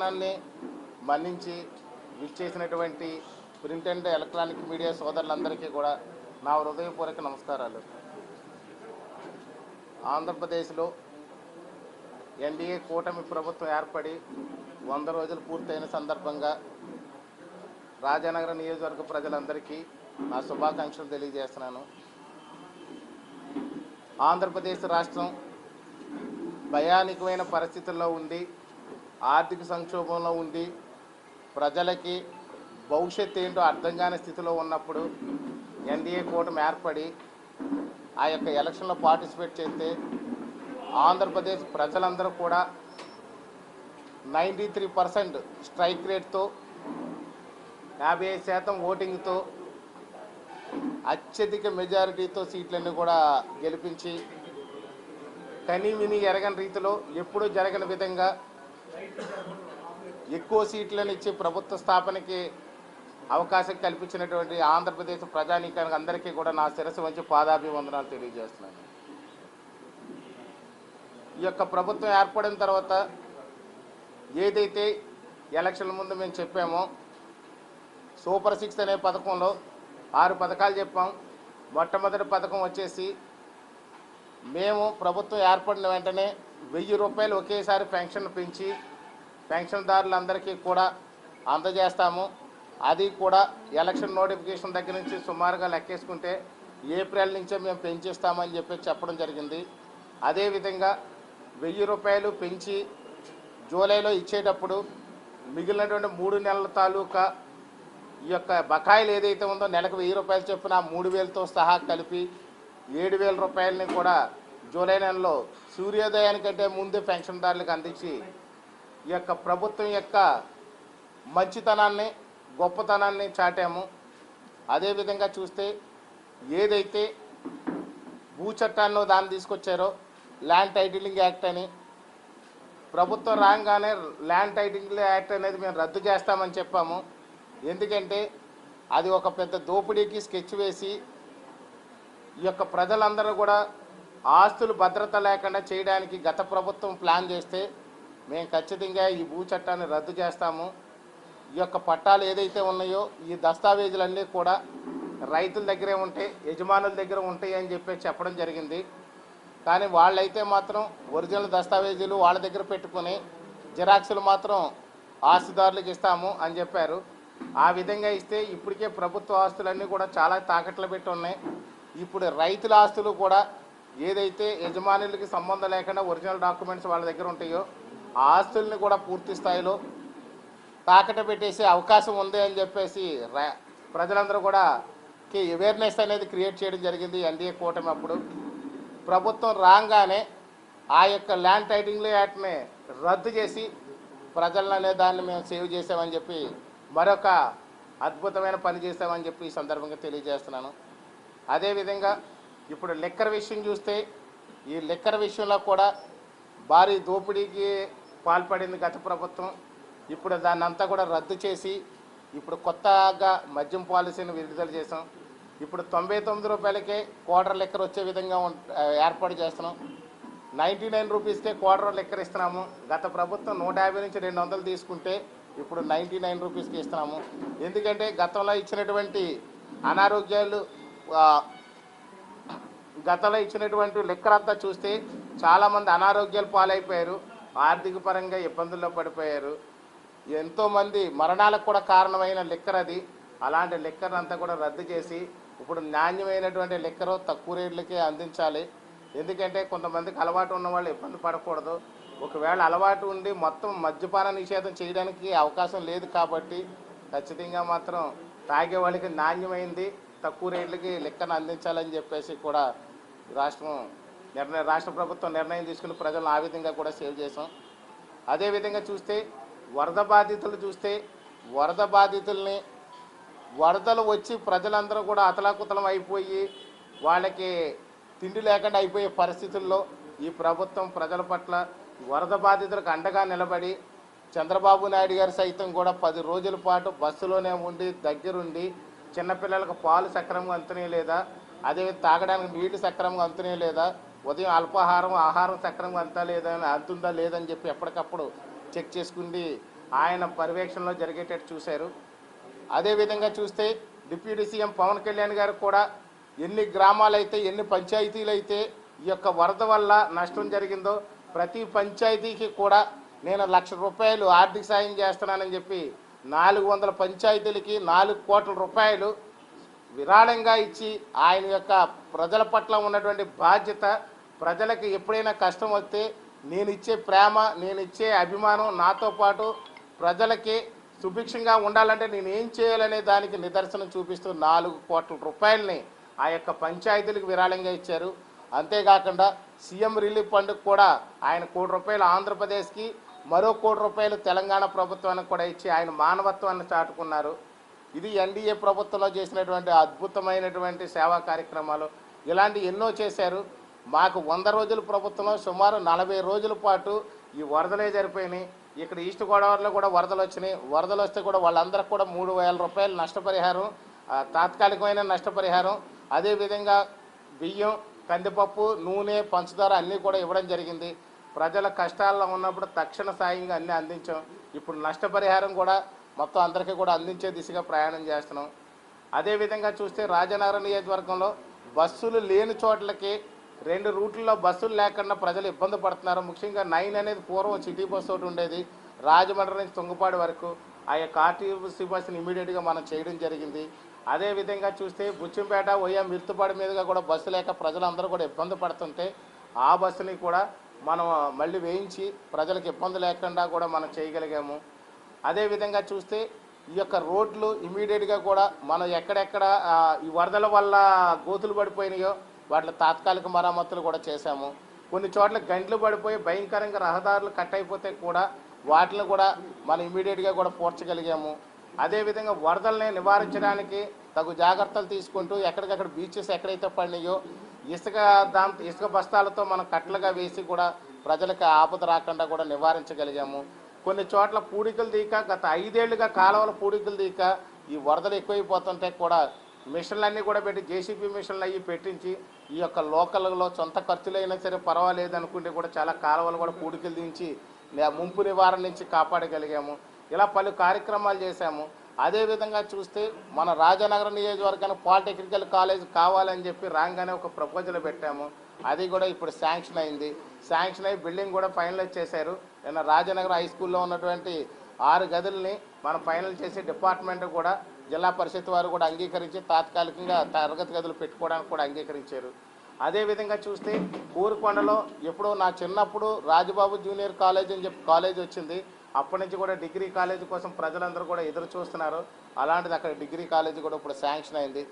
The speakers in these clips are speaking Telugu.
ఆహ్వానాన్ని మన్నించి విచ్చేసినటువంటి ప్రింట్ అండ్ ఎలక్ట్రానిక్ మీడియా సోదరులందరికీ కూడా నా హృదయపూర్వక నమస్కారాలు. ఆంధ్రప్రదేశ్లో ఎన్డీఏ కూటమి ప్రభుత్వం ఏర్పడి వంద రోజులు పూర్తయిన సందర్భంగా రాజానగర నియోజకవర్గ ప్రజలందరికీ నా శుభాకాంక్షలు తెలియజేస్తున్నాను. ఆంధ్రప్రదేశ్ రాష్ట్రం భయానికమైన పరిస్థితుల్లో ఉంది. ఆర్థిక సంక్షోభంలో ఉంది. ప్రజలకి భవిష్యత్తు ఏంటో అర్థం కాని స్థితిలో ఉన్నప్పుడు ఎన్డీఏ కూటమి ఏర్పడి ఆ యొక్క ఎలక్షన్లో పార్టిసిపేట్ చేస్తే ఆంధ్రప్రదేశ్ ప్రజలందరూ కూడా నైంటీ త్రీ పర్సెంట్ స్ట్రైక్ రేట్తో యాభై ఐదు శాతం ఓటింగ్తో అత్యధిక మెజారిటీతో సీట్లన్నీ కూడా గెలిపించి కనీ విని ఎరగని రీతిలో ఎప్పుడూ జరగని విధంగా ఎక్కువ సీట్లను ఇచ్చి ప్రభుత్వ స్థాపనకి అవకాశం కల్పించినటువంటి ఆంధ్రప్రదేశ్ ప్రజానీకానికి అందరికీ కూడా నా శిరస్సు వంచి పాదాభివందనాలు తెలియజేస్తున్నాను. ఈ యొక్క ప్రభుత్వం ఏర్పడిన తర్వాత ఏదైతే ఎలక్షన్ల ముందు మేము చెప్పామో సూపర్ సిక్స్ అనే పథకంలో ఆరు పథకాలు చెప్పాం. మొట్టమొదటి పథకం వచ్చేసి మేము ప్రభుత్వం ఏర్పడిన వెంటనే వెయ్యి రూపాయలు ఒకేసారి పెన్షన్ పెంచి పెన్షన్దారులందరికీ కూడా అందజేస్తాము. అది కూడా ఎలక్షన్ నోటిఫికేషన్ దగ్గర నుంచి సుమారుగా లెక్కేసుకుంటే ఏప్రిల్ నుంచే మేము పెంచిస్తామని చెప్పి చెప్పడం జరిగింది. అదేవిధంగా వెయ్యి రూపాయలు పెంచి జూలైలో ఇచ్చేటప్పుడు మిగిలినటువంటి మూడు నెలల తాలూకా ఈ యొక్క బకాయిలు ఏదైతే ఉందో నెలకు వెయ్యి రూపాయలు చొప్పున ఆ మూడు వేలతో సహా కలిపి ఏడు వేల రూపాయలని కూడా జూలై నెలలో సూర్యోదయానికంటే ముందే పెన్షన్దారులకు అందించి ఈ యొక్క ప్రభుత్వం యొక్క మంచితనాన్ని గొప్పతనాన్ని చాటాము. అదేవిధంగా చూస్తే ఏదైతే భూ చట్టాన్ని దాన్ని తీసుకొచ్చారో ల్యాండ్ టైటిలింగ్ యాక్ట్ అని ప్రభుత్వం రాగానే ల్యాండ్ టైటిలింగ్ యాక్ట్ అనేది మేము రద్దు చేస్తామని చెప్పాము. ఎందుకంటే అది ఒక పెద్ద దోపిడీకి స్కెచ్ వేసి ఈ యొక్క ప్రజలందరూ కూడా ఆస్తులు భద్రత లేకుండా చేయడానికి గత ప్రభుత్వం ప్లాన్ చేస్తే మేము ఖచ్చితంగా ఈ భూ చట్టాన్ని రద్దు చేస్తాము. ఈ యొక్క పట్టాలు ఏదైతే ఉన్నాయో ఈ దస్తావేజులన్నీ కూడా రైతుల దగ్గరే ఉంటాయి యజమానుల దగ్గర ఉంటాయి అని చెప్పి చెప్పడం జరిగింది. కానీ వాళ్ళైతే మాత్రం ఒరిజినల్ దస్తావేజీలు వాళ్ళ దగ్గర పెట్టుకొని జిరాక్సులు మాత్రం ఆస్తిదారులకు ఇస్తాము అని చెప్పారు. ఆ విధంగా ఇస్తే ఇప్పటికే ప్రభుత్వ ఆస్తులన్నీ కూడా చాలా తాకట్లు పెట్టి ఉన్నాయి. ఇప్పుడు రైతుల ఆస్తులు కూడా ఏదైతే యజమానులకి సంబంధం లేకుండా ఒరిజినల్ డాక్యుమెంట్స్ వాళ్ళ దగ్గర ఉంటాయో ఆ ఆస్తుల్ని కూడా పూర్తి స్థాయిలో తాకట పెట్టేసే అవకాశం ఉంది అని చెప్పేసి ప్రజలందరూ కూడా కి అవేర్నెస్ అనేది క్రియేట్ చేయడం జరిగింది ఎన్డీఏ కూటమి అప్పుడు. ప్రభుత్వం రాగానే ఆ యొక్క ల్యాండ్ టైటింగ్ యాక్ట్ని రద్దు చేసి ప్రజలను అనే దాన్ని మేము సేవ్ చేసామని చెప్పి మరొక అద్భుతమైన పని చేసామని చెప్పి ఈ సందర్భంగా తెలియజేస్తున్నాను. అదేవిధంగా ఇప్పుడు లిక్కర్ విషయం చూస్తే ఈ లిక్కర్ విషయంలో కూడా భారీ దోపిడీకి పాల్పడింది గత ప్రభుత్వం. ఇప్పుడు దాన్ని అంతా కూడా రద్దు చేసి ఇప్పుడు కొత్తగా మద్యం పాలసీని విడుదల చేసాం ఇప్పుడు తొంభై తొమ్మిది రూపాయలకే క్వార్టర్ లెక్కర్ వచ్చే విధంగా ఏర్పాటు చేస్తున్నాం. నైంటీ నైన్ రూపీస్కే క్వార్టర్ లెక్కర్ ఇస్తున్నాము. గత ప్రభుత్వం నూట యాభై నుంచి రెండు వందలు తీసుకుంటే ఇప్పుడు నైంటీ నైన్ రూపీస్కి ఇస్తున్నాము. ఎందుకంటే గతంలో ఇచ్చినటువంటి అనారోగ్యాలు గతంలో ఇచ్చినటువంటి లెక్కలంతా అంతా చూస్తే చాలామంది అనారోగ్యాలు పాలైపోయారు ఆర్థిక పరంగా ఇబ్బందుల్లో పడిపోయారు. ఎంతోమంది మరణాలకు కూడా కారణమైన లిక్కర్ అది. అలాంటి లెక్కరంతా అంతా కూడా రద్దు చేసి ఇప్పుడు నాణ్యమైనటువంటి లెక్కరు తక్కువ రేట్లకే అందించాలి. ఎందుకంటే కొంతమందికి అలవాటు ఉన్న వాళ్ళు ఇబ్బంది పడకూడదు. ఒకవేళ అలవాటు ఉండి మొత్తం మద్యపాన నిషేధం చేయడానికి అవకాశం లేదు కాబట్టి ఖచ్చితంగా మాత్రం తాగే వాళ్ళకి నాణ్యమైంది. తక్కువ రేట్లకి లెక్కను అందించాలని చెప్పేసి కూడా రాష్ట్రం నిర్ణయం రాష్ట్ర ప్రభుత్వం నిర్ణయం తీసుకుని ప్రజలను ఆ విధంగా కూడా సేవ్ చేసాం అదేవిధంగా చూస్తే వరద బాధితులు చూస్తే వరద బాధితుల్ని వరదలు వచ్చి ప్రజలందరూ కూడా అతలాకుతలం అయిపోయి వాళ్ళకి తిండి లేకుండా అయిపోయే పరిస్థితుల్లో ఈ ప్రభుత్వం ప్రజల పట్ల వరద బాధితులకు అండగా నిలబడి చంద్రబాబు నాయుడు గారు సైతం కూడా పది రోజుల పాటు బస్సులోనే ఉండి దగ్గరుండి చిన్నపిల్లలకు పాలు సక్రమంగా అందుతున్నాయి లేదా? అదే తాగడానికి నీళ్ళు సక్రమంగా అందుతున్నాయి లేదా? ఉదయం అల్పాహారం ఆహారం సక్రమంగా అంతా లేదా అందుతుందా లేదని చెప్పి ఎప్పటికప్పుడు చెక్ చేసుకుంది. ఆయన పర్యవేక్షణలో జరిగేటట్టు చూశారు. అదేవిధంగా చూస్తే డిప్యూటీ సీఎం పవన్ కళ్యాణ్ గారు కూడా ఎన్ని గ్రామాలైతే ఎన్ని పంచాయతీలు అయితే ఈ యొక్క వరద వల్ల నష్టం జరిగిందో ప్రతి పంచాయతీకి కూడా నేను లక్ష రూపాయలు ఆర్థిక సాయం చేస్తున్నానని చెప్పి నాలుగు వందల పంచాయతీలకి నాలుగు కోట్ల రూపాయలు విరాళంగా ఇచ్చి ఆయన యొక్క ప్రజల పట్ల ఉన్నటువంటి బాధ్యత ప్రజలకు ఎప్పుడైనా కష్టం వస్తే నేను ఇచ్చే ప్రేమ నేను ఇచ్చే అభిమానం నాతో పాటు ప్రజలకి సుభిక్షంగా ఉండాలంటే నేను ఏం చేయాలనే దానికి నిదర్శనం చూపిస్తూ నాలుగు కోట్ల రూపాయలని ఆ యొక్క పంచాయతీలకు విరాళంగా ఇచ్చారు. అంతేకాకుండా సీఎం రిలీఫ్ ఫండ్ కూడా ఆయన కోటి రూపాయలు ఆంధ్రప్రదేశ్కి మరో కోటి రూపాయలు తెలంగాణ ప్రభుత్వానికి కూడా ఇచ్చి ఆయన మానవత్వాన్ని చాటుకున్నారు. ఇది ఎన్డీఏ ప్రభుత్వంలో చేసినటువంటి అద్భుతమైనటువంటి సేవా కార్యక్రమాలు. ఇలాంటి ఎన్నో చేశారు. మాకు వంద రోజుల ప్రభుత్వంలో సుమారు నలభై రోజుల పాటు ఈ వరదలే జరిపోయినాయి. ఇక్కడ ఈస్ట్ గోదావరిలో కూడా వరదలు వచ్చినాయి. వరదలు వస్తే కూడా వాళ్ళందరికీ కూడా మూడు వేల రూపాయలు నష్టపరిహారం తాత్కాలికమైన నష్టపరిహారం. అదేవిధంగా బియ్యం కందిపప్పు నూనె పంచదార అన్నీ కూడా ఇవ్వడం జరిగింది. ప్రజల కష్టాల్లో ఉన్నప్పుడు తక్షణ సాయంగా అన్నీ అందించాం. ఇప్పుడు నష్టపరిహారం కూడా మొత్తం అందరికీ కూడా అందించే దిశగా ప్రయాణం చేస్తున్నాం. అదేవిధంగా చూస్తే రాజనగరం నియోజకవర్గంలో బస్సులు లేని చోట్లకి రెండు రూట్లలో బస్సులు లేకుండా ప్రజలు ఇబ్బంది పడుతున్నారు. ముఖ్యంగా నైన్ అనేది పూర్వం సిటీ బస్సు ఒకటి ఉండేది. రాజమండ్రి నుంచి తుంగపాడు వరకు ఆ యొక్క ఆర్టీసీ బస్సుని ఇమీడియట్గా మనం చేయడం జరిగింది. అదేవిధంగా చూస్తే బుచ్చంపేట ఒయ్య మిర్తుపాడు మీదుగా కూడా బస్సు లేక ప్రజలందరూ కూడా ఇబ్బంది పడుతుంటే ఆ బస్సుని కూడా మనం మళ్ళీ వేయించి ప్రజలకు ఇబ్బంది లేకుండా కూడా మనం చేయగలిగాము. అదేవిధంగా చూస్తే ఈ యొక్క రోడ్లు ఇమీడియట్గా కూడా మనం ఎక్కడెక్కడ ఈ వరదల వల్ల గోతులు పడిపోయినాయో వాటి తాత్కాలిక మరమ్మతులు కూడా చేశాము. కొన్ని చోట్ల గంటలు పడిపోయి భయంకరంగా రహదారులు కట్ అయిపోతే కూడా వాటిని కూడా మనం ఇమీడియట్గా కూడా పూడ్చగలిగాము. అదేవిధంగా వరదల్ని నివారించడానికి తగు జాగ్రత్తలు తీసుకుంటూ ఎక్కడికక్కడ బీచెస్ ఎక్కడైతే పడినాయో ఇసుక దాంతో ఇసుక బస్తాలతో మనం కట్టలుగా వేసి కూడా ప్రజలకు ఆపద రాకుండా కూడా నివారించగలిగాము. కొన్ని చోట్ల పూడికలు తీక గత ఐదేళ్ళుగా కాలువల పూడికలు తీక ఈ వరదలు ఎక్కువైపోతుంటే కూడా మిషన్లన్నీ కూడా పెట్టి జేసీబీ మిషన్లు అవి పెట్టించి ఈ యొక్క లోకల్లో సొంత ఖర్చులైనా సరే పర్వాలేదు అనుకుంటే కూడా చాలా కాలువలు కూడా పూడికలు దించి ముంపు నివారణ నుంచి కాపాడగలిగాము. ఇలా పలు కార్యక్రమాలు చేశాము. అదేవిధంగా చూస్తే మన రాజనగర నియోజకవర్గానికి పాలిటెక్నికల్ కాలేజ్ కావాలని చెప్పి రాగానే ఒక ప్రపోజల్ పెట్టాము. అది కూడా ఇప్పుడు శాంక్షన్ అయింది. శాంక్షన్ అయ్యి బిల్డింగ్ కూడా ఫైనలైజ్ చేశారు. నిన్న రాజనగర్ హై స్కూల్లో ఉన్నటువంటి ఆరు గదుల్ని మనం ఫైనల్ చేసి డిపార్ట్మెంట్ కూడా జిల్లా పరిషత్ వారు కూడా అంగీకరించి తాత్కాలికంగా తరగతి గదులు పెట్టుకోవడానికి కూడా అంగీకరించారు. అదేవిధంగా చూస్తే ఊరుకొండలో ఎప్పుడో నా చిన్నప్పుడు రాజబాబు జూనియర్ కాలేజ్ అని చెప్పి కాలేజ్ వచ్చింది. అప్పటి నుంచి కూడా డిగ్రీ కాలేజ్ కోసం ప్రజలందరూ కూడా ఎదురు చూస్తున్నారు. అలాంటిది అక్కడ డిగ్రీ కాలేజ్ కూడా ఇప్పుడు శాంక్షన్ అయింది.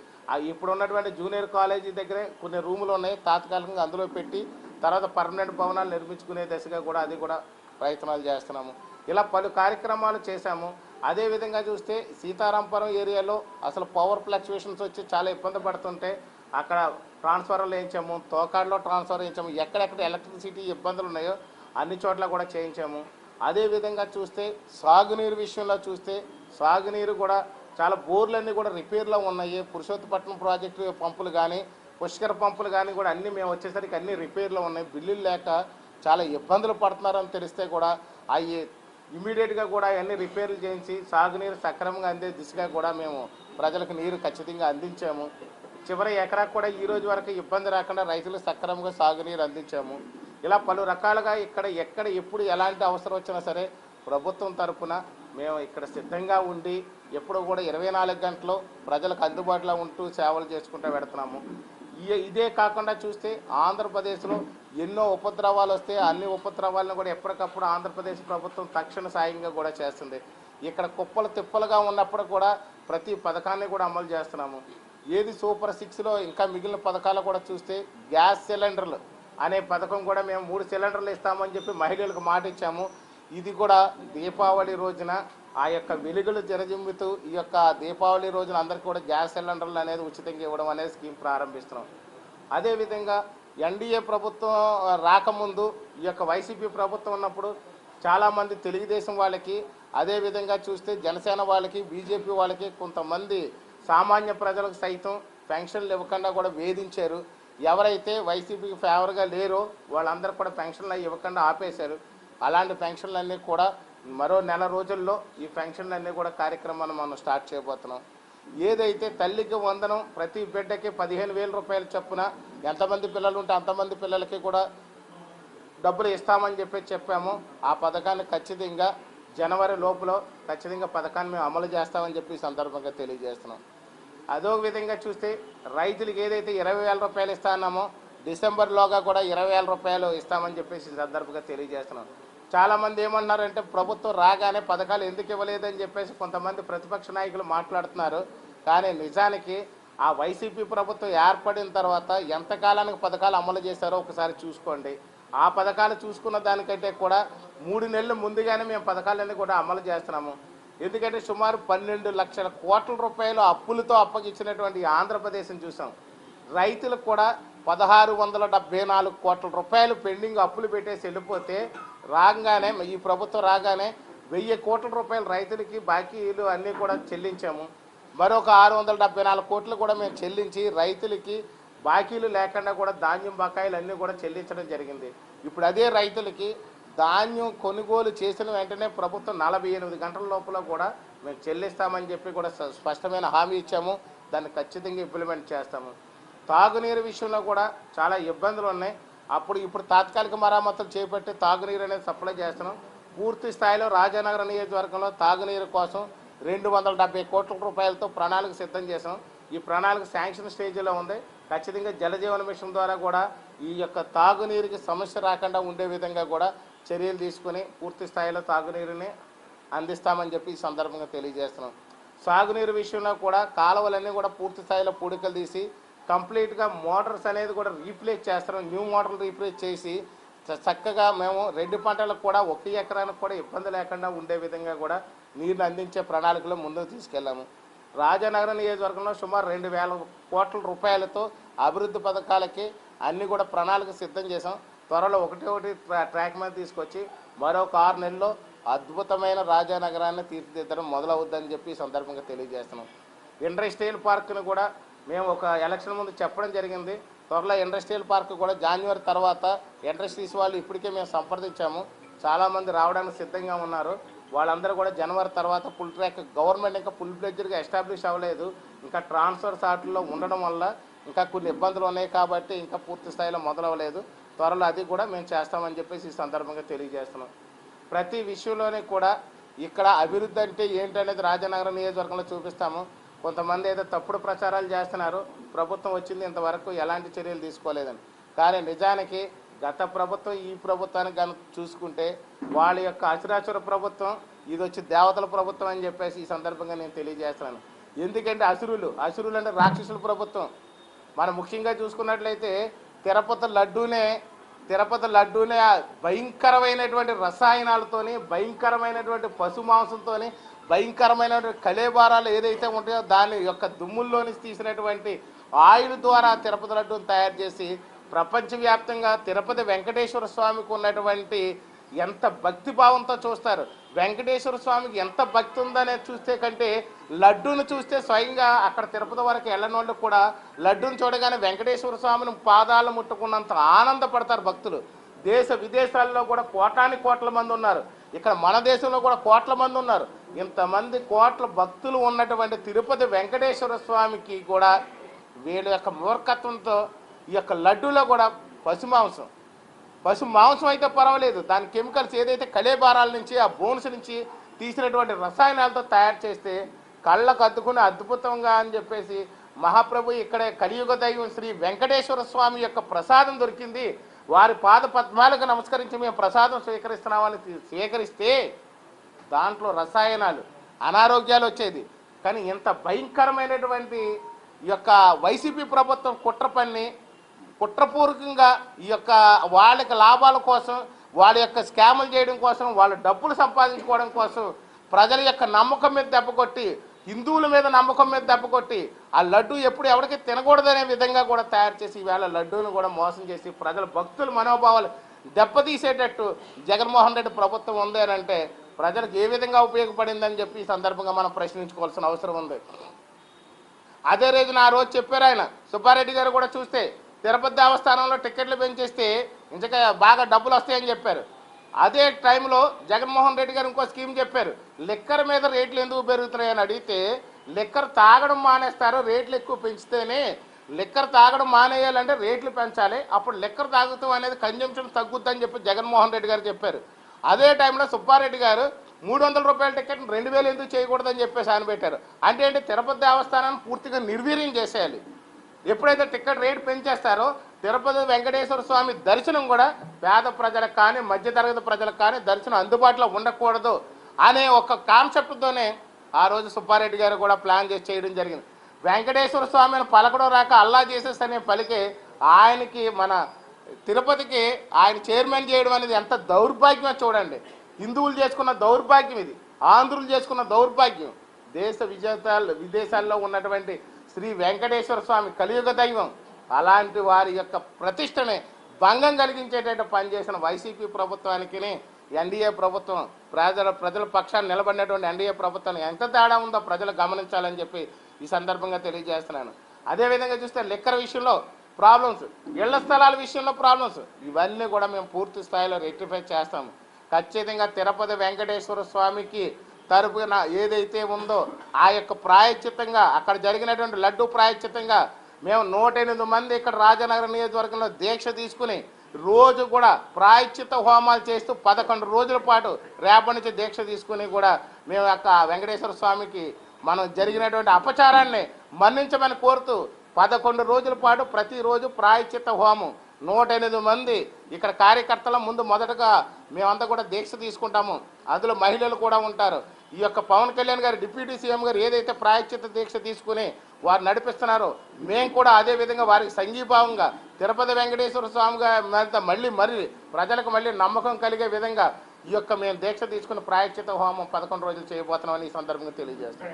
ఇప్పుడు ఉన్నటువంటి జూనియర్ కాలేజీ దగ్గరే కొన్ని రూములు ఉన్నాయి. తాత్కాలికంగా అందులో పెట్టి తర్వాత పర్మనెంట్ భవనాలు నిర్మించుకునే దశగా కూడా అది కూడా ప్రయత్నాలు చేస్తున్నాము. ఇలా పలు కార్యక్రమాలు చేశాము. అదేవిధంగా చూస్తే సీతారాంపురం ఏరియాలో అసలు పవర్ ఫ్లక్చువేషన్స్ వచ్చి చాలా ఇబ్బంది పడుతుంటే అక్కడ ట్రాన్స్ఫర్లు వేయించాము తోకాడులో ట్రాన్స్ఫర్ వేయించాము ఎక్కడెక్కడ ఎలక్ట్రిసిటీ ఇబ్బందులు ఉన్నాయో అన్ని చోట్ల కూడా చేయించాము. అదేవిధంగా చూస్తే సాగునీరు విషయంలో చూస్తే సాగునీరు కూడా చాలా బోర్లన్నీ కూడా రిపేర్లో ఉన్నాయి. పురుషోత్తపట్నం ప్రాజెక్టు పంపులు కానీ పుష్కర పంపులు కానీ కూడా అన్నీ మేము వచ్చేసరికి అన్ని రిపేర్లో ఉన్నాయి. బిల్లులు లేక చాలా ఇబ్బందులు పడుతున్నారని తెలిస్తే కూడా అవి ఇమీడియట్గా కూడా అవన్నీ రిపేర్లు చేయించి సాగునీరు సక్రమంగా అందే దిశగా కూడా మేము ప్రజలకు నీరు ఖచ్చితంగా అందించాము. చివరి ఎకరాకు కూడా ఈ రోజు వరకు ఇబ్బంది రాకుండా రైతులు సక్రమంగా సాగునీరు అందించాము. ఇలా పలు రకాలుగా ఇక్కడ ఎక్కడ ఎప్పుడు ఎలాంటి అవసరం వచ్చినా సరే ప్రభుత్వం తరఫున మేము ఇక్కడ సిద్ధంగా ఉండి ఎప్పుడు కూడా ఇరవై నాలుగు గంటలు ప్రజలకు అందుబాటులో ఉంటూ సేవలు చేసుకుంటూ పెడుతున్నాము ఇదే కాకుండా చూస్తే ఆంధ్రప్రదేశ్లో ఎన్నో ఉపద్రవాలు వస్తే అన్ని ఉపద్రవాలను కూడా ఎప్పటికప్పుడు ఆంధ్రప్రదేశ్ ప్రభుత్వం తక్షణ సాయంగా కూడా చేస్తుంది. ఇక్కడ కుప్పలు తిప్పలుగా ఉన్నప్పుడు కూడా ప్రతి పథకాన్ని కూడా అమలు చేస్తున్నాము. ఏది సూపర్ సిక్స్లో ఇంకా మిగిలిన పథకాలు కూడా చూస్తే గ్యాస్ సిలిండర్లు అనే పథకం కూడా మేము మూడు సిలిండర్లు ఇస్తామని చెప్పి మహిళలకు మాట ఇచ్చాము. ఇది కూడా దీపావళి రోజున ఆ యొక్క వెలుగులు జరజిమ్ముతూ ఈ యొక్క దీపావళి రోజున అందరికీ కూడా గ్యాస్ సిలిండర్లు అనేది ఉచితంగా ఇవ్వడం అనేది స్కీమ్ ప్రారంభిస్తున్నాం. అదేవిధంగా ఎన్డీఏ ప్రభుత్వం రాకముందు ఈ యొక్క వైసీపీ ప్రభుత్వం ఉన్నప్పుడు చాలామంది తెలుగుదేశం వాళ్ళకి అదేవిధంగా చూస్తే జనసేన వాళ్ళకి బీజేపీ వాళ్ళకి కొంతమంది సామాన్య ప్రజలకు సైతం పెన్షన్లు ఇవ్వకుండా కూడా వేధించారు. ఎవరైతే వైసీపీకి ఫేవర్గా లేరో వాళ్ళందరూ కూడా పెన్షన్లు అవి ఇవ్వకుండా ఆపేశారు. అలాంటి పెన్షన్లన్నీ కూడా మరో నెల రోజుల్లో ఈ పెన్షన్లన్నీ కూడా కార్యక్రమాన్ని మనం స్టార్ట్ చేయబోతున్నాం. ఏదైతే తల్లికి వందనం ప్రతి బిడ్డకి పదిహేను వేల రూపాయల చొప్పున ఎంతమంది పిల్లలు ఉంటే అంతమంది పిల్లలకి కూడా డబ్బులు ఇస్తామని చెప్పి చెప్పాము. ఆ పథకాన్ని ఖచ్చితంగా జనవరి లోపల ఖచ్చితంగా పథకాన్ని మేము అమలు చేస్తామని చెప్పి సందర్భంగా తెలియజేస్తున్నాం. అదో విధంగా చూస్తే రైతులకు ఏదైతే ఇరవై వేల రూపాయలు ఇస్తా అన్నామో డిసెంబర్లోగా కూడా ఇరవై వేల రూపాయలు ఇస్తామని చెప్పేసి సందర్భంగా తెలియజేస్తున్నాం. చాలామంది ఏమన్నారంటే ప్రభుత్వం రాగానే పథకాలు ఎందుకు ఇవ్వలేదని చెప్పేసి కొంతమంది ప్రతిపక్ష నాయకులు మాట్లాడుతున్నారు. కానీ నిజానికి ఆ వైసీపీ ప్రభుత్వం ఏర్పడిన తర్వాత ఎంతకాలానికి పథకాలు అమలు చేశారో ఒకసారి చూసుకోండి. ఆ పథకాలు చూసుకున్న దానికంటే కూడా మూడు నెలలు ముందుగానే మేము పథకాలన్నీ కూడా అమలు చేస్తున్నాము. ఎందుకంటే సుమారు పన్నెండు లక్షల కోట్ల రూపాయలు అప్పులతో అప్పగించినటువంటి ఆంధ్రప్రదేశ్ని చూసాం. రైతులకు కూడా పదహారు వందల డెబ్బై నాలుగు కోట్ల రూపాయలు పెండింగ్ అప్పులు పెట్టేసి వెళ్ళిపోతే రాగానే ఈ ప్రభుత్వం రాగానే వెయ్యి కోట్ల రూపాయలు రైతులకి బాకీలు అన్నీ కూడా చెల్లించాము. మరొక ఆరు వందల డెబ్బై నాలుగు కోట్లు కూడా మేము చెల్లించి రైతులకి బాకీలు లేకుండా కూడా ధాన్యం బకాయిలు అన్నీ కూడా చెల్లించడం జరిగింది. ఇప్పుడు అదే రైతులకి ధాన్యం కొనుగోలు చేసిన వెంటనే ప్రభుత్వం నలభై ఎనిమిది గంటల లోపల కూడా మేము చెల్లిస్తామని చెప్పి కూడా స్పష్టమైన హామీ ఇచ్చాము. దాన్ని ఖచ్చితంగా ఇంప్లిమెంట్ చేస్తాము. తాగునీరు విషయంలో కూడా చాలా ఇబ్బందులు ఉన్నాయి. అప్పుడు ఇప్పుడు తాత్కాలిక మరామతులు చేపట్టి తాగునీరు అనేది సప్లై చేస్తున్నాం. పూర్తి స్థాయిలో రాజానగర నియోజకవర్గంలో తాగునీరు కోసం రెండు వందల డెబ్బై కోట్ల రూపాయలతో ప్రణాళిక సిద్ధం చేసాం ఈ ప్రణాళిక శాంక్షన్ స్టేజ్లో ఉంది. ఖచ్చితంగా జలజీవన మిషన్ ద్వారా కూడా ఈ యొక్క తాగునీరుకి సమస్య రాకుండా ఉండే విధంగా కూడా చర్యలు తీసుకుని పూర్తి స్థాయిలో తాగునీరుని అందిస్తామని చెప్పి ఈ సందర్భంగా తెలియజేస్తున్నాం. సాగునీరు విషయంలో కూడా కాలువలన్నీ కూడా పూర్తి స్థాయిలో పూడికలు తీసి కంప్లీట్గా మోటార్స్ అనేది కూడా రీప్లేస్ చేస్తున్నాం. న్యూ మోటార్లు రీప్లేస్ చేసి చ- చక్కగా మేము రెండు పంటలకు కూడా ఒక ఎకరానికి కూడా ఇబ్బంది లేకుండా ఉండే విధంగా కూడా నీళ్ళు అందించే ప్రణాళికలో ముందుకు తీసుకెళ్ళాము. రాజానగరం నియోజకవర్గంలో సుమారు రెండు వేల కోట్ల రూపాయలతో అభివృద్ధి పథకాలకి అన్నీ కూడా ప్రణాళిక సిద్ధం చేసాం త్వరలో ఒకటి ఒకటి ట్రా- ట్రాక్ మీద తీసుకొచ్చి మరొక ఆరు నెలల్లో అద్భుతమైన రాజానగరాన్ని తీర్చిదిద్దడం మొదలవుద్దని చెప్పి ఈ సందర్భంగా తెలియజేస్తున్నాం. ఇండస్ట్రియల్ పార్క్ను కూడా మేము ఒక ఎలక్షన్ ముందు చెప్పడం జరిగింది. త్వరలో ఇండస్ట్రియల్ పార్క్ కూడా జనవరి తర్వాత ఇండస్ట్రీస్ వాళ్ళు ఇప్పటికే మేము సంప్రదించాము. చాలామంది రావడానికి సిద్ధంగా ఉన్నారు. వాళ్ళందరూ కూడా జనవరి తర్వాత ఫుల్ ట్రాక్ గవర్నమెంట్ ఇంకా ఫుల్ ఫ్లెడ్జ్డ్గా ఎస్టాబ్లిష్ అవ్వలేదు. ఇంకా ట్రాన్స్ఫర్ సార్ట్లో ఉండడం వల్ల ఇంకా కొన్ని ఇబ్బందులు ఉన్నాయి కాబట్టి ఇంకా పూర్తి స్థాయిలో మొదలవ్వలేదు. త్వరలో అది కూడా మేము చేస్తామని చెప్పేసి ఈ సందర్భంగా తెలియజేస్తున్నాం. ప్రతి విషయంలోనే కూడా ఇక్కడ అభివృద్ధి అంటే ఏంటనేది రాజనగరం నియోజకవర్గంలో చూపిస్తాము. కొంతమంది ఏదో తప్పుడు ప్రచారాలు చేస్తున్నారు. ప్రభుత్వం వచ్చింది ఇంతవరకు ఎలాంటి చర్యలు తీసుకోలేదని. కానీ నిజానికి గత ప్రభుత్వం ఈ ప్రభుత్వానికి కనుక చూసుకుంటే వాళ్ళ యొక్క అసురాచుర ప్రభుత్వం ఇది వచ్చి దేవతల ప్రభుత్వం అని చెప్పేసి ఈ సందర్భంగా నేను తెలియజేస్తున్నాను. ఎందుకంటే అసురులు అసురులు అంటే రాక్షసుల ప్రభుత్వం. మనం ముఖ్యంగా చూసుకున్నట్లయితే తిరుపతి లడ్డూనే తిరుపతి లడ్డూనే భయంకరమైనటువంటి రసాయనాలతోని భయంకరమైనటువంటి పశు మాంసంతోని భయంకరమైనటువంటి కలేబారాలు ఏదైతే ఉంటాయో దాని యొక్క దుమ్ముల్లోని తీసినటువంటి ఆయిల్ ద్వారా తిరుపతి లడ్డూని తయారు చేసి ప్రపంచవ్యాప్తంగా తిరుపతి వెంకటేశ్వర స్వామికి ఉన్నటువంటి ఎంత భక్తి భావంతో చూస్తారు. వెంకటేశ్వర స్వామికి ఎంత భక్తి ఉందనేది చూస్తే కంటే లడ్డూను చూస్తే స్వయంగా అక్కడ తిరుపతి వరకు వెళ్ళనోళ్ళు కూడా లడ్డూను చూడగానే వెంకటేశ్వర స్వామిని పాదాలు ముట్టుకున్నంత ఆనందపడతారు భక్తులు. దేశ విదేశాల్లో కూడా కోటాని కోట్ల మంది ఉన్నారు. ఇక్కడ మన దేశంలో కూడా కోట్ల మంది ఉన్నారు. ఇంతమంది కోట్ల భక్తులు ఉన్నటువంటి తిరుపతి వెంకటేశ్వర స్వామికి కూడా వీళ్ళ యొక్క మూర్ఖత్వంతో ఈ యొక్క లడ్డూలో కూడా పశుమాంసం. పశు మాంసం అయితే పర్వాలేదు. దాని కెమికల్స్ ఏదైతే కలేబారాల నుంచి ఆ బోన్స్ నుంచి తీసినటువంటి రసాయనాలతో తయారు చేస్తే కళ్ళకు అద్దుకుని అద్భుతంగా అని చెప్పేసి మహాప్రభు ఇక్కడ కలియుగ దైవం శ్రీ వెంకటేశ్వర స్వామి యొక్క ప్రసాదం దొరికింది. వారి పాద పద్మాలకు నమస్కరించి మేము ప్రసాదం స్వీకరిస్తున్నామని స్వీకరిస్తే దాంట్లో రసాయనాలు అనారోగ్యాలు వచ్చేది. కానీ ఇంత భయంకరమైనటువంటి యొక్క వైసీపీ ప్రభుత్వం కుట్ర కుట్రపూర్వకంగా ఈ యొక్క వాళ్ళకి లాభాల కోసం వాళ్ళ యొక్క స్కాములు చేయడం కోసం వాళ్ళ డబ్బులు సంపాదించుకోవడం కోసం ప్రజల యొక్క నమ్మకం మీద దెబ్బకొట్టి హిందువుల మీద నమ్మకం మీద దెబ్బకొట్టి ఆ లడ్డు ఎప్పుడు ఎవరికి తినకూడదనే విధంగా కూడా తయారు చేసి ఈవేళ లడ్డూను కూడా మోసం చేసి ప్రజల భక్తుల మనోభావాలు దెబ్బతీసేటట్టు జగన్మోహన్ రెడ్డి ప్రభుత్వం ఉంది అని అంటే ప్రజలకు ఏ విధంగా ఉపయోగపడిందని చెప్పి ఈ సందర్భంగా మనం ప్రశ్నించుకోవాల్సిన అవసరం ఉంది. అదే రోజున ఆ రోజు చెప్పారు ఆయన. సుబ్బారెడ్డి గారు కూడా చూస్తే తిరుపతి దేవస్థానంలో టికెట్లు పెంచేస్తే ఇంకా బాగా డబ్బులు వస్తాయని చెప్పారు. అదే టైంలో జగన్మోహన్ రెడ్డి గారు ఇంకో స్కీమ్ చెప్పారు. లిక్కర్ మీద రేట్లు ఎందుకు పెరుగుతున్నాయి అని అడిగితే లిక్కర్ తాగడం మానేస్తారు రేట్లు ఎక్కువ పెంచితేనే లిక్కర్ తాగడం మానేయాలంటే రేట్లు పెంచాలి. అప్పుడు లిక్కర్ తాగుతాం అనేది కన్జంప్షన్ తగ్గుద్దని చెప్పి జగన్మోహన్ రెడ్డి గారు చెప్పారు. అదే టైంలో సుబ్బారెడ్డి గారు మూడు వందల రూపాయల టికెట్ రెండు వేలు ఎందుకు చేయకూడదని చెప్పేసి ఆయన పెట్టారు. అంటే ఏంటి తిరుపతి దేవస్థానాన్ని పూర్తిగా నిర్వీర్యం చేసేయాలి. ఎప్పుడైతే టికెట్ రేటు పెంచేస్తారో తిరుపతి వెంకటేశ్వర స్వామి దర్శనం కూడా పేద ప్రజలకు కానీ మధ్యతరగతి ప్రజలకు కానీ దర్శనం అందుబాటులో ఉండకూడదు అనే ఒక కాన్సెప్ట్తోనే ఆ రోజు సుబ్బారెడ్డి గారు కూడా ప్లాన్ చేసి చేయడం జరిగింది. వెంకటేశ్వర స్వామిని పలకడం రాక అల్లా చేసేస్తనే పలికి ఆయనకి మన తిరుపతికి ఆయన చైర్మన్ చేయడం అనేది ఎంత దౌర్భాగ్యమో చూడండి. హిందువులు చేసుకున్న దౌర్భాగ్యం ఇది ఆంధ్రులు చేసుకున్న దౌర్భాగ్యం. దేశ విజేతాలు విదేశాల్లో ఉన్నటువంటి శ్రీ వెంకటేశ్వర స్వామి కలియుగ దైవం. అలాంటి వారి యొక్క ప్రతిష్టనే భంగం కలిగించేటట్టు పనిచేసిన వైసీపీ ప్రభుత్వానికి ఎన్డీఏ ప్రభుత్వం ప్రజల ప్రజల పక్షాన్ని నిలబడినటువంటి ఎన్డీఏ ప్రభుత్వం ఎంత తేడా ఉందో ప్రజలు గమనించాలని చెప్పి ఈ సందర్భంగా తెలియజేస్తున్నాను. అదేవిధంగా చూస్తే లిక్కర్ విషయంలో ప్రాబ్లమ్స్ ఇళ్ళ స్థలాల విషయంలో ప్రాబ్లమ్స్ ఇవన్నీ కూడా మేము పూర్తి స్థాయిలో రెక్టిఫై చేస్తాము. ఖచ్చితంగా తిరుపతి వెంకటేశ్వర స్వామికి తరపున ఏదైతే ఉందో ఆ యొక్క ప్రాయశ్చిత్తంగా అక్కడ జరిగినటువంటి లడ్డు ప్రాయశ్చిత్తంగా మేము నూట ఎనిమిది మంది ఇక్కడ రాజనగరం నియోజకవర్గంలో దీక్ష తీసుకుని రోజు కూడా ప్రాయశ్చిత్త హోమాలు చేస్తూ పదకొండు రోజుల పాటు రేపటి నుంచి దీక్ష తీసుకుని కూడా మేము యొక్క వెంకటేశ్వర స్వామికి మనం జరిగినటువంటి అపచారాన్ని మన్నించమని కోరుతూ పదకొండు రోజుల పాటు ప్రతిరోజు ప్రాయశ్చిత్త హోమం నూట ఎనిమిది మంది ఇక్కడ కార్యకర్తల ముందు మొదటగా మేమంతా కూడా దీక్ష తీసుకుంటాము. అందులో మహిళలు కూడా ఉంటారు. ఈ యొక్క పవన్ కళ్యాణ్ గారు డిప్యూటీ సీఎం గారు ఏదైతే ప్రాయశ్చిత్త దీక్ష తీసుకుని వారు నడిపిస్తున్నారో మేము కూడా అదే విధంగా వారికి సంఘీభావంగా తిరుపతి వెంకటేశ్వర స్వామి గారి మళ్ళీ మరి ప్రజలకు మళ్ళీ నమ్మకం కలిగే విధంగా ఈ యొక్క మేము దీక్ష తీసుకుని ప్రాయశ్చిత్త హోమం పదకొండు రోజులు చేయబోతున్నామని ఈ సందర్భంగా తెలియజేస్తాం.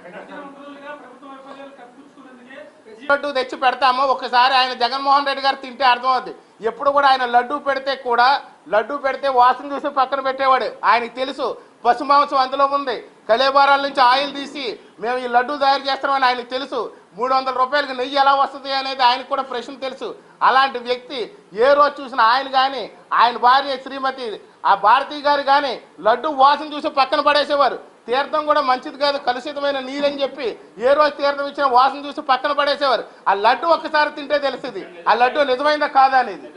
లడ్డు తెచ్చి పెడతాము ఒకసారి ఆయన జగన్మోహన్ రెడ్డి గారు తింటే అర్థమవుద్ది. ఎప్పుడు కూడా ఆయన లడ్డు పెడితే కూడా లడ్డు పెడితే వాసన చూసి పక్కన పెట్టేవాడు. ఆయనకి తెలుసు పశు మాంసం అందులో ఉంది. కలేబారాల నుంచి ఆయిల్ తీసి మేము ఈ లడ్డు తయారు చేస్తామని ఆయనకు తెలుసు. మూడు వందల రూపాయలకి నెయ్యి ఎలా వస్తుంది అనేది ఆయనకు కూడా ప్రశ్న తెలుసు. అలాంటి వ్యక్తి ఏ రోజు చూసిన ఆయన కానీ ఆయన భార్య శ్రీమతి ఆ భారతి గారు కానీ లడ్డు వాసన చూసి పక్కన పడేసేవారు. తీర్థం కూడా మంచిది కాదు కలుషితమైన నీరని చెప్పి ఏ రోజు తీర్థం ఇచ్చిన వాసన చూసి పక్కన పడేసేవారు. ఆ లడ్డు ఒక్కసారి తింటే తెలుస్తుంది ఆ లడ్డు నిజమైందా కాదా అనేది.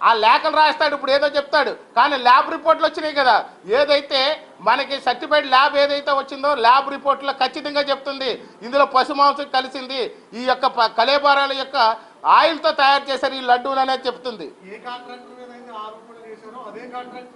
ఆ లేఖలు రాస్తాడు ఇప్పుడు ఏదో చెప్తాడు కానీ ల్యాబ్ రిపోర్ట్లు వచ్చినాయి కదా. ఏదైతే మనకి సర్టిఫైడ్ ల్యాబ్ ఏదైతే వచ్చిందో ల్యాబ్ రిపోర్ట్లో ఖచ్చితంగా చెప్తుంది ఇందులో పశు మాంసం కలిసింది ఈ యొక్క ప- కలేబారాల యొక్క ఆయిల్తో తయారు చేశారు ఈ లడ్డూలు అనేది చెప్తుంది. ఇవ్వబోతున్నట్టు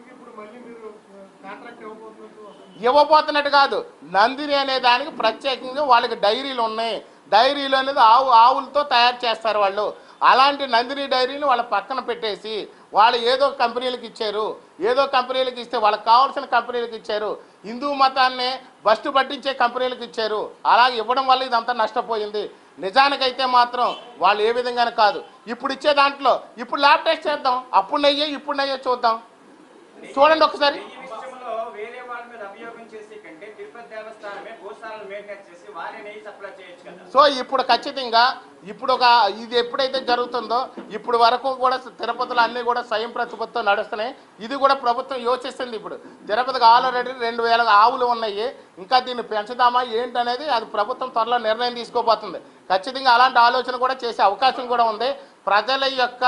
ఇవ్వబోతున్నట్టు కాదు. నందిని అనే దానికి ప్రత్యేకంగా వాళ్ళకి డైరీలు ఉన్నాయి. డైరీలు అనేది ఆవు ఆవులతో తయారు చేస్తారు వాళ్ళు. అలాంటి నందిని డైరీని వాళ్ళ పక్కన పెట్టేసి వాళ్ళు ఏదో కంపెనీలకు ఇచ్చారు. ఏదో కంపెనీలకు ఇస్తే వాళ్ళకి కావాల్సిన కంపెనీలకు ఇచ్చారు. హిందూ మతాన్ని బస్టు పట్టించే కంపెనీలకు ఇచ్చారు. అలా ఇవ్వడం వల్ల ఇదంతా నష్టపోయింది. నిజానికైతే మాత్రం వాళ్ళు ఏ విధంగానే కాదు. ఇప్పుడు ఇచ్చే దాంట్లో ఇప్పుడు ల్యాబ్ టెస్ట్ చేద్దాం అప్పుడు నయ్యే ఇప్పుడు నయ్యే చూద్దాం. చూడండి ఒకసారి. సో ఇప్పుడు ఖచ్చితంగా ఇప్పుడు ఒక ఇది ఎప్పుడైతే జరుగుతుందో ఇప్పుడు వరకు కూడా తిరుపతిలో అన్నీ కూడా స్వయం ప్రతిపత్తితో నడుస్తున్నాయి. ఇది కూడా ప్రభుత్వం యోచిస్తుంది ఇప్పుడు. తిరుపతికి ఆల్రెడీ రెండు వేల ఆవులు ఉన్నాయి. ఇంకా దీన్ని పెంచుదామా ఏంటనేది అది ప్రభుత్వం త్వరలో నిర్ణయం తీసుకోబోతుంది. ఖచ్చితంగా అలాంటి ఆలోచన కూడా చేసే అవకాశం కూడా ఉంది. ప్రజల యొక్క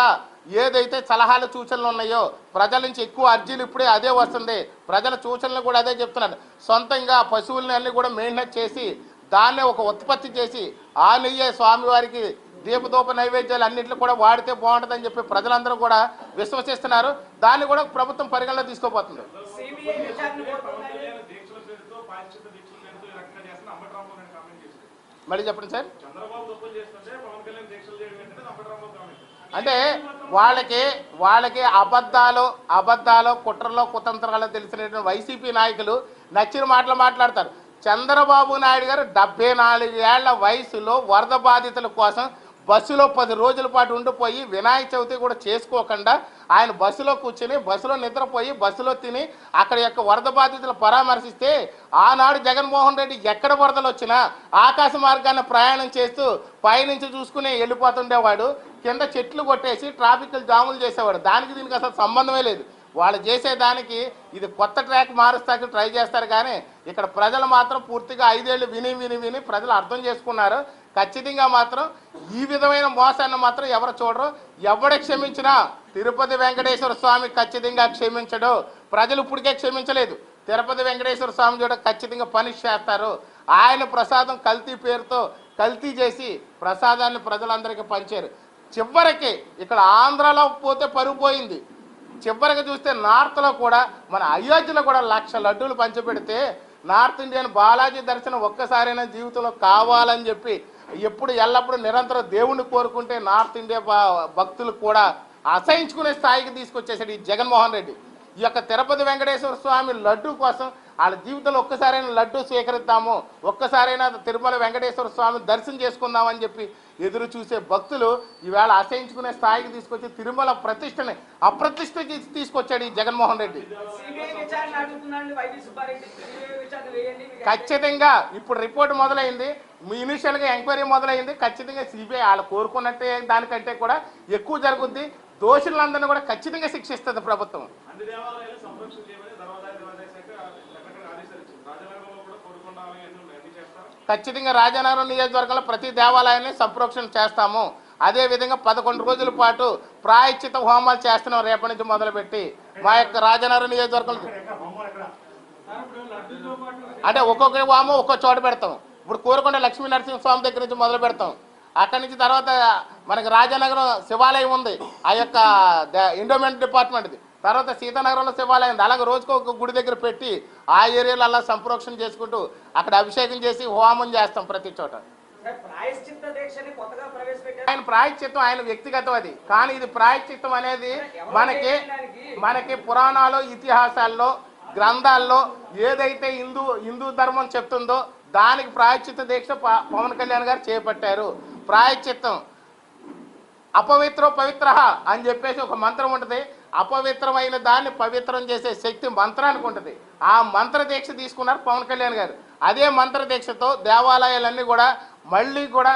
ఏదైతే సలహాలు సూచనలు ఉన్నాయో ప్రజల నుంచి ఎక్కువ అర్జీలు ఇప్పుడే అదే వస్తుంది. ప్రజల సూచనలు కూడా అదే చెప్తున్నారు. సొంతంగా పశువులని అన్ని కూడా మెయింటైన్ చేసి దాన్ని ఒక ఉత్పత్తి చేసి ఆ నెయ్యే స్వామివారికి దీపదూప నైవేద్యాలు అన్నింటిలో కూడా వాడితే బాగుంటుందని చెప్పి ప్రజలందరూ కూడా విశ్వసిస్తున్నారు. దాన్ని కూడా ప్రభుత్వం పరిగణలో తీసుకోబోతుంది సిబిఐ విచారణ కోరుతున్నాయి దీక్షల పేరుతో పాశ్చిత్య దీక్షల పేరుతో ఈ రకంగా చేస్తున్న అంబటరాంబాబు గారిని కామెంట్ చేశారు మళ్ళీ చెప్పండి సార్. అంటే వాళ్ళకి వాళ్ళకి అబద్ధాలు అబద్ధాలు కుట్రలో కుతంత్రాలు తెలిసినటువంటి వైసీపీ నాయకులు నచ్చిన మాటలు మాట్లాడతారు. చంద్రబాబు నాయుడు గారు డెబ్బై నాలుగు ఏళ్ళ వయసులో వరద బాధితుల కోసం బస్సులో పది రోజుల పాటు ఉండిపోయి వినాయక చవితి కూడా చేసుకోకుండా ఆయన బస్సులో కూర్చుని బస్సులో నిద్రపోయి బస్సులో తిని అక్కడ యొక్క వరద బాధితులు పరామర్శిస్తే ఆనాడు జగన్మోహన్ రెడ్డి ఎక్కడ వరదలు వచ్చినా ఆకాశ మార్గాన్ని ప్రయాణం చేస్తూ పైనుంచి చూసుకునే వెళ్ళిపోతుండేవాడు. కింద చెట్లు కొట్టేసి ట్రాఫిక్ జాములు చేసేవాడు. దానికి దీనికి అసలు సంబంధమే లేదు. వాళ్ళు చేసేదానికి ఇది కొత్త ట్రాక్ మారుస్తాకి ట్రై చేస్తారు కానీ ఇక్కడ ప్రజలు మాత్రం పూర్తిగా ఐదేళ్ళు విని విని విని ప్రజలు అర్థం చేసుకున్నారు. ఖచ్చితంగా మాత్రం ఈ విధమైన మోసాన్ని మాత్రం ఎవరు చూడరు. ఎవడ క్షమించినా తిరుపతి వెంకటేశ్వర స్వామి ఖచ్చితంగా క్షమించడు. ప్రజలు ఇప్పటికే క్షమించలేదు. తిరుపతి వెంకటేశ్వర స్వామి చూడ ఖచ్చితంగా పనిష్ చేస్తారు. ఆయన ప్రసాదం కల్తీ పేరుతో కల్తీ చేసి ప్రసాదాన్ని ప్రజలందరికీ పంచారు. చివరికి ఇక్కడ ఆంధ్రాలో పోతే పరుగు పోయింది. చివరికి చూస్తే నార్త్లో కూడా మన అయోధ్యలో కూడా లక్ష లడ్డూలు పంచిపెడితే నార్త్ ఇండియన్ బాలాజీ దర్శనం ఒక్కసారైనా జీవితంలో కావాలని చెప్పి ఎప్పుడు ఎల్లప్పుడూ నిరంతరం దేవుణ్ణి కోరుకుంటే నార్త్ ఇండియా భక్తులు కూడా అసహించుకునే స్థాయికి తీసుకొచ్చేసాడు ఈ జగన్మోహన్ రెడ్డి. ఈ యొక్క తిరుపతి వెంకటేశ్వర స్వామి లడ్డు కోసం వాళ్ళ జీవితంలో ఒక్కసారైనా లడ్డు స్వీకరిద్దాము ఒక్కసారైనా తిరుమల వెంకటేశ్వర స్వామి దర్శనం చేసుకుందామని చెప్పి ఎదురు చూసే భక్తులు ఈవేళ అసహించుకునే స్థాయికి తీసుకొచ్చి తిరుమల ప్రతిష్టని అప్రతిష్టకి తీసుకొచ్చాడు ఈ జగన్మోహన్ రెడ్డి. ఖచ్చితంగా ఇప్పుడు రిపోర్ట్ మొదలైంది ఇనిషియల్గా ఎంక్వైరీ మొదలైంది ఖచ్చితంగా సిబిఐ వాళ్ళు కోరుకున్నట్టే దానికంటే కూడా ఎక్కువ జరుగుద్ది. దోషులందరినీ కూడా ఖచ్చితంగా శిక్షిస్తుంది ప్రభుత్వం. ఖచ్చితంగా రాజనగరం నియోజకవర్గంలో ప్రతి దేవాలయాన్ని సంప్రోక్షణ చేస్తాము. అదే విధంగా పదకొండు రోజుల పాటు ప్రాయశ్చిత హోమాలు చేస్తున్నాం రేపటి నుంచి మొదలుపెట్టి. మా యొక్క రాజనగరం నియోజకవర్గంలో అంటే ఒక్కొక్క హోమం ఒక్కో చోట పెడతాం. ఇప్పుడు కోరుకొండ లక్ష్మీ నరసింహ స్వామి దగ్గర నుంచి మొదలు పెడతాం. అక్కడి నుంచి తర్వాత మనకి రాజానగరం శివాలయం ఉంది. ఆ యొక్క ఎండోమెంట్ డిపార్ట్మెంట్ది తర్వాత సీతానగరంలో శివాలయం ఉంది. అలాగే రోజుకు ఒక గుడి దగ్గర పెట్టి ఆ ఏరియాలో అలా సంప్రోక్షణ చేసుకుంటూ అక్కడ అభిషేకం చేసి హోమం చేస్తాం ప్రతి చోట. ఆయన ప్రాయశ్చిత్తం ఆయన వ్యక్తిగతం అది. కానీ ఇది ప్రాయశ్చిత్తం అనేది మనకి మనకి పురాణాలు ఇతిహాసాల్లో గ్రంథాల్లో ఏదైతే హిందూ హిందూ ధర్మం చెప్తుందో దానికి ప్రాయశ్చిత్త దీక్ష పవన్ కళ్యాణ్ గారు చేపట్టారు. ప్రాయశ్చిత్తం. అపవిత్రో పవిత్ర అని చెప్పేసి ఒక మంత్రం ఉంటుంది. అపవిత్రమైన దాన్ని పవిత్రం చేసే శక్తి మంత్రానికి ఉంటుంది. ఆ మంత్ర దీక్ష తీసుకున్నారు పవన్ కళ్యాణ్ గారు. అదే మంత్ర దీక్షతో దేవాలయాలన్నీ కూడా మళ్ళీ కూడా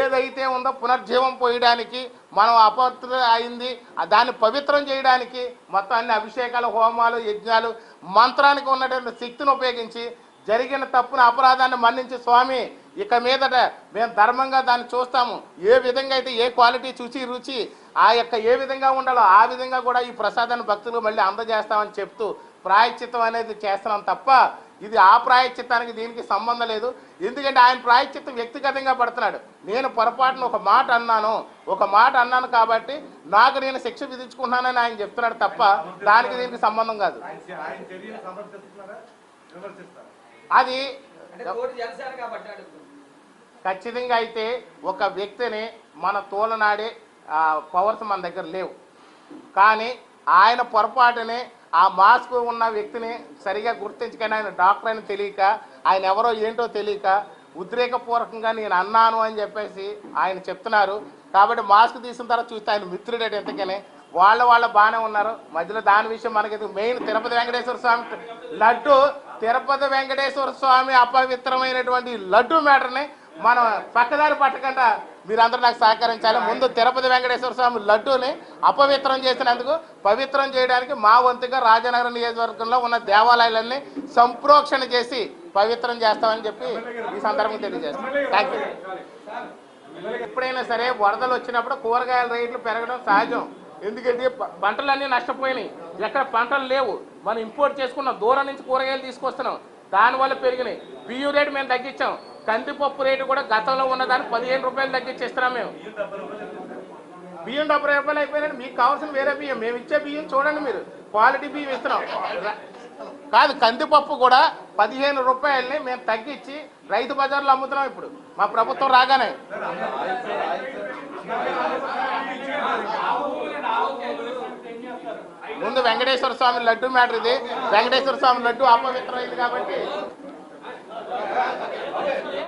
ఏదైతే ఉందో పునర్జీవం పోయడానికి మనం అపవిత్ర అయింది దాన్ని పవిత్రం చేయడానికి మొత్తం అన్ని అభిషేకాలు హోమాలు యజ్ఞాలు మంత్రానికి ఉన్నటువంటి శక్తిని ఉపయోగించి జరిగిన తప్పున అపరాధాన్ని మన్నించి స్వామి ఇక మీదట మేము ధర్మంగా దాన్ని చూస్తాము. ఏ విధంగా అయితే ఏ క్వాలిటీ చూసి రుచి ఆ యొక్క ఏ విధంగా ఉండాలో ఆ విధంగా కూడా ఈ ప్రసాదాన్ని భక్తులు మళ్ళీ అందజేస్తామని చెప్తూ ప్రాయశ్చిత్తం అనేది చేస్తున్నాం తప్ప ఇది ఆ ప్రాయశ్చిత్తానికి దీనికి సంబంధం లేదు. ఎందుకంటే ఆయన ప్రాయశ్చిత్తం వ్యక్తిగతంగా పడుతున్నాడు. నేను పొరపాటున ఒక మాట అన్నాను. ఒక మాట అన్నాను కాబట్టి నాకు నేను శిక్ష విధించుకుంటున్నానని ఆయన చెప్తున్నాడు తప్ప దానికి దీనికి సంబంధం కాదు. అది అంటే తోటి జనసేన కాబట్టి అడుగుతున్నాను ఖచ్చితంగా అయితే ఒక వ్యక్తిని మన తోలనాడే పవర్స్ మన దగ్గర లేవు. కానీ ఆయన పొరపాటుని ఆ మాస్క్ ఉన్న వ్యక్తిని సరిగా గుర్తించకని ఆయన డాక్టర్ అని తెలియక ఆయన ఎవరో ఏంటో తెలియక ఉద్రేకపూర్వకంగా నేను అన్నాను అని చెప్పేసి ఆయన చెప్తున్నారు. కాబట్టి మాస్క్ తీసిన తర్వాత చూస్తే ఆయన మిత్రుడేట ఎంతకని వాళ్ళ వాళ్ళ బాగానే ఉన్నారు. మధ్యలో దాని విషయం మనకి మెయిన్ తిరుపతి వెంకటేశ్వర స్వామి లడ్డు తిరుపతి వెంకటేశ్వర స్వామి అపవిత్రమైనటువంటి లడ్డు మ్యాటర్ని మనం పక్కదారి పట్టకుండా మీరందరూ నాకు సహకరించాలి. ముందు తిరుపతి వెంకటేశ్వర స్వామి లడ్డూని అపవిత్రం చేసినందుకు పవిత్రం చేయడానికి మా వంతుగా రాజనగరం నియోజకవర్గంలో ఉన్న దేవాలయాలన్నీ సంప్రోక్షణ చేసి పవిత్రం చేస్తామని చెప్పి ఈ సందర్భంగా తెలియజేస్తాం. థ్యాంక్ యూ ఎప్పుడైనా సరే వరదలు వచ్చినప్పుడు కూరగాయల రేట్లు పెరగడం సహజం. ఎందుకంటే పంటలన్నీ నష్టపోయినాయి. ఎక్కడ పంటలు లేవు. మనం ఇంపోర్ట్ చేసుకున్నాం దూరం నుంచి కూరగాయలు తీసుకొస్తున్నాం. దానివల్ల పెరిగినాయి. బియ్యం రేటు మేము తగ్గించాం. కందిపప్పు రేటు కూడా గతంలో ఉన్నదాన్ని పదిహేను రూపాయలు తగ్గించేస్తున్నాం మేము. బియ్యం డెబ్బై రూపాయలు అయిపోయినాయి మీకు కావాల్సిన వేరే బియ్యం. మేము ఇచ్చే బియ్యం చూడండి మీరు. క్వాలిటీ బియ్యం ఇస్తున్నాం. కాదు కందిపప్పు కూడా పదిహేను రూపాయలని మేము తగ్గించి రైతు బజార్లో అమ్ముతున్నాం ఇప్పుడు. మా ప్రభుత్వం రాగానే. ముందు వెంకటేశ్వర స్వామి లడ్డు మ్యాటర్ ఇది. వెంకటేశ్వర స్వామి లడ్డు అపవిత్రమైంది కాబట్టి 分かる。